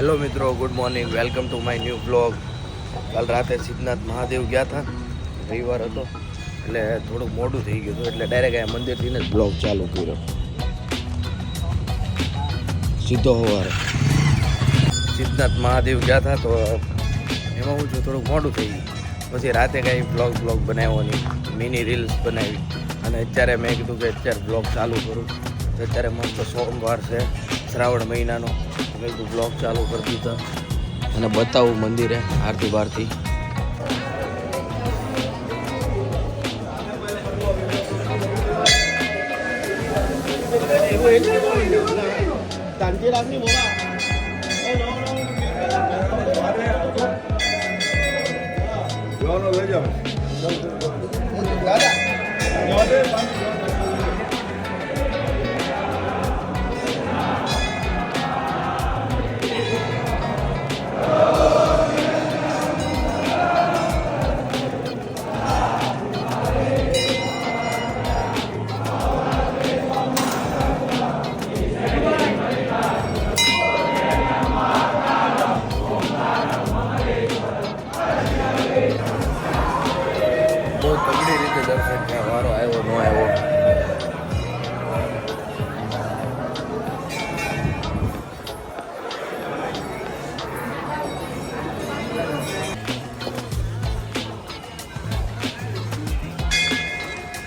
Hello મિત્રો, good morning. Welcome to my new blog કાલ રાતે સિદ્ધનાથ મહાદેવ ગયા હતા રવિવાર હતો. એટલે થોડુંક મોડું થઈ ગયું હતું. એટલે ડાયરેક્ટ આ મંદિરથી જ બ્લોગ ચાલુ કર્યો. સીધો સવારે સિદ્ધનાથ મહાદેવ ગયા હતા તો એમાં હું છું, થોડુંક મોડું થઈ ગયું. પછી રાતે કાંઈ બ્લોગ બ્લોગ બનાવ્યો નહીં. મિની રીલ્સ બનાવી. અને અત્યારે મેં કીધું કે અત્યારે બ્લોગ ચાલુ કરું. તો અત્યારે મસ્ત સોમવાર છે, શ્રાવણ મહિનાનો. મેં બ્લોગ ચાલુ કરી દીધા અને બતાવું મંદિરે આરતી બારતી. બહુ તગડી દર્શન થયા વારો આવ્યો, ન આવ્યો.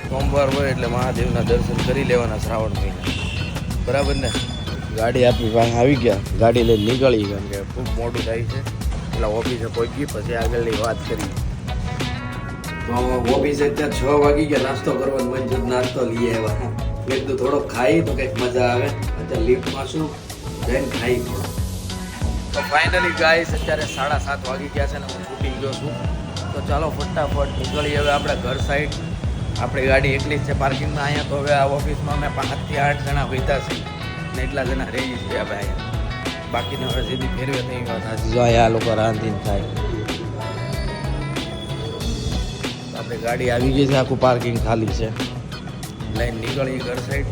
સોમવાર હોય એટલે મહાદેવના દર્શન કરી લેવાના શ્રાવણ મહિના. બરાબર ને? ગાડી આપી પાસે આવી ગયા, ગાડી લઈને નીકળી કારણ કે ખૂબ મોડું થાય છે. એટલે ઓફિસે પહોંચી, પછી આગળની વાત કરી. તો ઓફિસે ત્યાં છ વાગી ગયા, નાસ્તો કરવાનો મન થયું નાસ્તો લઈ આવ્યા. મેં કીધું થોડો ખાઈ, તો કંઈક મજા આવે. અત્યારે લિફ્ટમાં શું જઈને ખાઈ થોડો. તો ફાઇનલી ગાઈસ અત્યારે સાડા સાત વાગી ગયા છે ને હું છૂટી ગયો છું. તો ચાલો ફટાફટ નીકળી હવે આપણે ઘર સાઈડ આપણી ગાડી એકલી જ છે પાર્કિંગમાં અહીંયા તો હવે આ ઓફિસમાં અમે પાંચથી આઠ જણા વહીતા છીએ. ને એટલા જણા રહી ગયા ભાઈ. બાકીને હવે સીધી ફેરવે નહીં વાત. જો આ લોકો રાંધીને થાય આપણે ગાડી આવી ગઈ છે, આખું પાર્કિંગ ખાલી છે. લાઈન નીકળી ઘર સાઈડ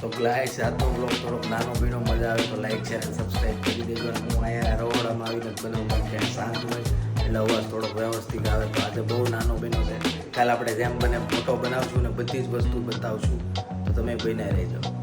તો લાઈક આજનો બ્લોગ થોડોક નાનો ભીનો મજા આવે તો લાઈક શેર અને સબસ્ક્રાઈબ કરી દેજો. હું અહીંયા રવડામાં આવીને બને કે શાંત હોય. એટલે અવાજ થોડોક વ્યવસ્થિત આવે તો આજે બહુ નાનો ભીનો છે. કાલે આપણે જેમ બને ફોટો બનાવશું ને બધી જ વસ્તુ બતાવશું. તો તમે બન્યા રહેજો.